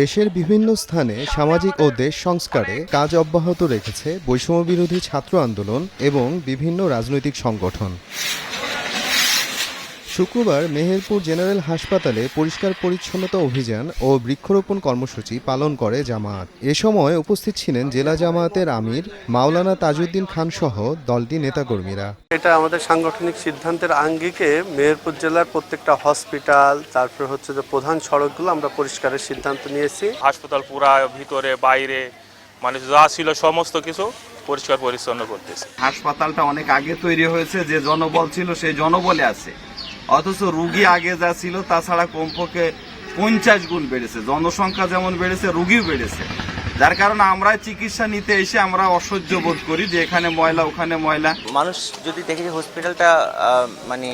দেশের বিভিন্ন স্থানে সামাজিক ও দেশ সংস্কারে কাজ অব্যাহত রেখেছে বৈষম্যবিরোধী ছাত্র আন্দোলন এবং বিভিন্ন রাজনৈতিক সংগঠন। শুক্রবার মেহেরপুর জেনারেল হাসপাতালে পরিষ্কার পরিচ্ছন্নতা অভিযান ও বৃক্ষরোপণ কর্মসূচি পালন করে জামায়াত। এ সময় উপস্থিত ছিলেন জেলা জামায়াতের আমির মাওলানা তাজউদ্দিন খান সহ দলটি নেতাকর্মীরা। এটা আমাদের সাংগঠনিক সিদ্ধান্তের আঙ্গিকে মেহেরপুর জেলার প্রত্যেকটা হসপিটাল তারপর হচ্ছে যে প্রধান সড়কগুলো আমরা পরিষ্কারের সিদ্ধান্ত নিয়েছি। হাসপাতাল পুরা ভিতরে বাইরে মানে যা ছিল সমস্ত কিছু পরিষ্কার পরিচ্ছন্ন করতেছে। হাসপাতালটা অনেক আগে তৈরি হয়েছে যে জনবল ছিল সেই জনবলে আছে। অথচ রুগী আগে যা ছিল, তাছাড়া কমপক্ষে পঞ্চাশ গুণ বেড়েছে। জনসংখ্যা যেমন বেড়েছে, রুগীও বেড়েছে। যার কারণে আমরা চিকিৎসা নিতে এসে আমরা অসহ্য বোধ করি যে এখানে ময়লা, ওখানে ময়লা। মানুষ যদি দেখে যে হসপিটালটা মানে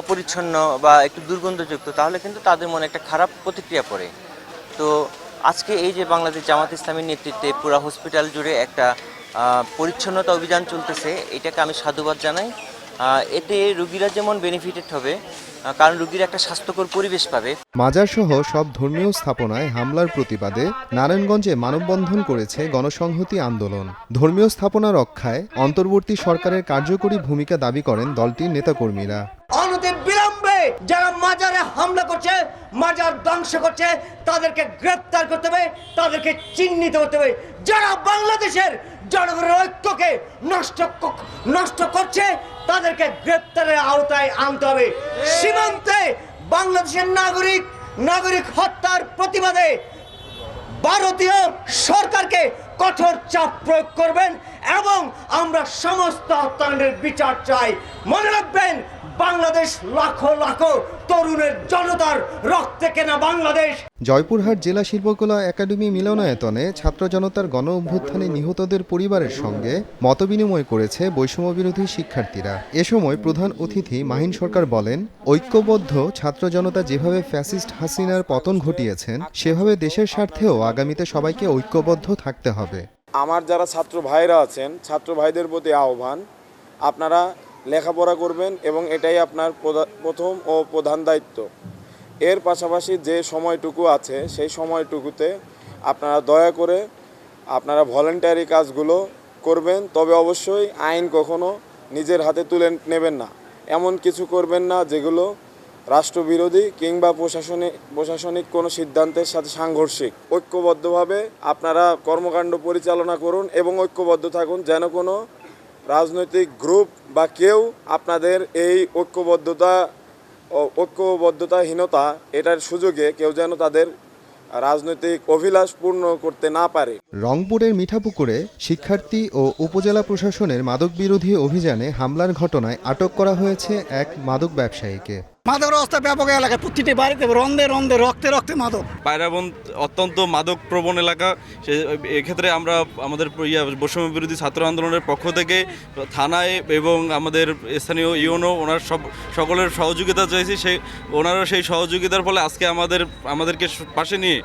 অপরিচ্ছন্ন বা একটু দুর্গন্ধযুক্ত, তাহলে কিন্তু তাদের মনে একটা খারাপ প্রতিক্রিয়া পড়ে। তো আজকে এই যে বাংলাদেশ জামাত ইসলামীর নেতৃত্বে পুরো হসপিটাল জুড়ে একটা পরিচ্ছন্নতা অভিযান চলতেছে, এটাকে আমি সাধুবাদ জানাই। এতে রুগীরা যেমন বেনিফিটেড হবে কারণ রুগীরা একটা স্বাস্থ্যকর পরিবেশ পাবে। মাজার সহ সব ধর্মীয় স্থাপনায় হামলার প্রতিবাদে নারায়ণগঞ্জে মানববন্ধন করেছে গণসংহতি আন্দোলন। ধর্মীয় স্থাপনা রক্ষায় অন্তর্বর্তী সরকারের কার্যকরী ভূমিকা দাবি করেন দলটির নেতাকর্মীরা। বিলম্বে যারা মাজারে হামলা করছে, মাজার ধ্বংস করছে, তাদেরকে গ্রেপ্তার করতে হবে, তাদেরকে চিহ্নিত করতে হবে। যারা বাংলাদেশের জনগণের ঐক্যকে নষ্ট নষ্ট করছে, তাদেরকে গ্রেপ্তারের আওতায় আনতে হবে। সীমান্তে বাংলাদেশের নাগরিক নাগরিক হত্যার প্রতিবাদে ভারতীয় সরকারকে কঠোর চাপ প্রয়োগ করবেন। এবং আমরা সমস্ত হত্যাকাণ্ডের বিচার চাই। মনে রাখবেন, বাংলাদেশ লাখো লাখো তরুণের জনতার রক্তে কেনা বাংলাদেশ। জয়পুরহাট জেলা শিল্পকলা একাডেমি মিলনায়তনে ছাত্র জনতার গণ অভ্যুত্থানে নিহতদের পরিবারের সঙ্গে মতবিনিময় করেছে বৈষম্য বিরোধী শিক্ষার্থীরা। এ সময় প্রধান অতিথি মাহিন সরকার বলেন, ঐক্যবদ্ধ ছাত্র জনতা যেভাবে ফ্যাসিস্ট হাসিনার পতন ঘটিয়েছেন, সেভাবে দেশের স্বার্থেও আগামীতে সবাইকে ঐক্যবদ্ধ থাকতে হবে। আমার যারা ছাত্র ভাইরা আছেন, ছাত্র ভাইদের প্রতি আহ্বান, আপনারা লেখাপড়া করবেন এবং এটাই আপনার প্রথম ও প্রধান দায়িত্ব। এর পাশাপাশি যে সময়টুকু আছে, সেই সময়টুকুতে আপনারা দয়া করে আপনারা ভলেন্টারি কাজগুলো করবেন, তবে অবশ্যই আইন কখনো নিজের হাতে তুলে নেবেন না। এমন কিছু করবেন না যেগুলো রাষ্ট্রবিরোধী কিংবা প্রশাসনিক প্রশাসনিক কোনো সিদ্ধান্তের সাথে সাংঘর্ষিক। ঐক্যবদ্ধভাবে আপনারা কর্মকাণ্ড পরিচালনা করুন এবং ঐক্যবদ্ধ থাকুন যেন কোনো রাজনৈতিক গ্রুপ বা কেউ আপনাদের এই ঐক্যবদ্ধতা ঐক্যবদ্ধতাহীনতা এটার সুযোগে কেউ যেন তাদের রাজনৈতিক অভিলাষ পূর্ণ করতে না পারে। রংপুরের মিঠাপুকুরে শিক্ষার্থী ও উপজেলা প্রশাসনের মাদক বিরোধী অভিযানে হামলার ঘটনায় আটক করা হয়েছে এক মাদক ব্যবসায়ীকে। মাদকের অবস্থা ব্যাপক এলাকায় প্রতিটি বাড়িতে রন্ধে রন্ধে রক্তে রক্তে মাদক। পায়রাবন অত্যন্ত মাদক প্রবণ এলাকা। সে এক্ষেত্রে আমরা আমাদের ইয়া বৈষম্য বিরোধী ছাত্র আন্দোলনের পক্ষ থেকে থানায় এবং আমাদের স্থানীয় ইউনো ওনার সব সকলের সহযোগিতা চাইছি। সেই ওনারা সেই সহযোগিতার ফলে আজকে আমাদের আমাদেরকে পাশে নিয়ে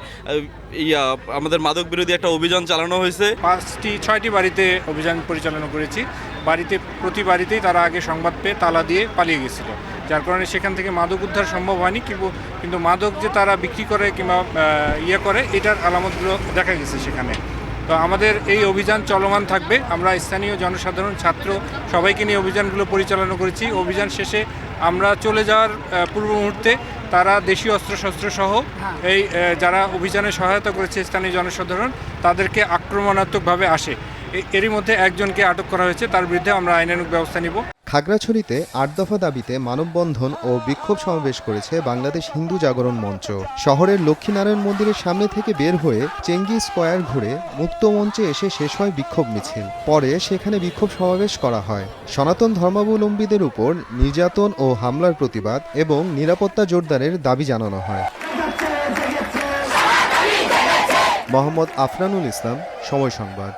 ইয়া আমাদের মাদক বিরোধী একটা অভিযান চালানো হয়েছে। পাঁচটি ছয়টি বাড়িতে অভিযান পরিচালনা করেছি। বাড়িতে প্রতি বাড়িতেই তারা আগে সংবাদ পেয়ে তালা দিয়ে পালিয়ে গেছিল। যার কারণে সেখান থেকে মাদক উদ্ধার সম্ভব হয়নি কিন্তু কিন্তু মাদক যে তারা বিক্রি করে কিংবা ইয়ে করে এটার আলামতগুলো দেখা গেছে সেখানে। তো আমাদের এই অভিযান চলমান থাকবে। আমরা স্থানীয় জনসাধারণ ছাত্র সবাইকে নিয়ে অভিযানগুলো পরিচালনা করেছি। অভিযান শেষে আমরা চলে যাওয়ার পূর্ব মুহূর্তে তারা দেশীয় অস্ত্রশস্ত্র সহ এই যারা অভিযানে সহায়তা করেছে স্থানীয় জনসাধারণ তাদেরকে আক্রমণাত্মকভাবে আসে। এরই মধ্যে একজনকে আটক করা হয়েছে, তার বিরুদ্ধে আমরা আইনানুগ ব্যবস্থা নিব। খাগড়াছড়িতে আট দফা দাবিতে মানববন্ধন ও বিক্ষোভ সমাবেশ করেছে বাংলাদেশ হিন্দু জাগরণ মঞ্চ। শহরের লক্ষ্মীনারায়ণ মন্দিরের সামনে থেকে বের হয়ে চেঙ্গি স্কোয়ার ঘুরে মুক্ত মঞ্চে এসে শেষ হয় বিক্ষোভ মিছিল। পরে সেখানে বিক্ষোভ সমাবেশ করা হয়। সনাতন ধর্মাবলম্বীদের উপর নির্যাতন ও হামলার প্রতিবাদ এবং নিরাপত্তা জোরদারের দাবি জানানো হয়। মোহাম্মদ আফরানুল ইসলাম, সময় সংবাদ।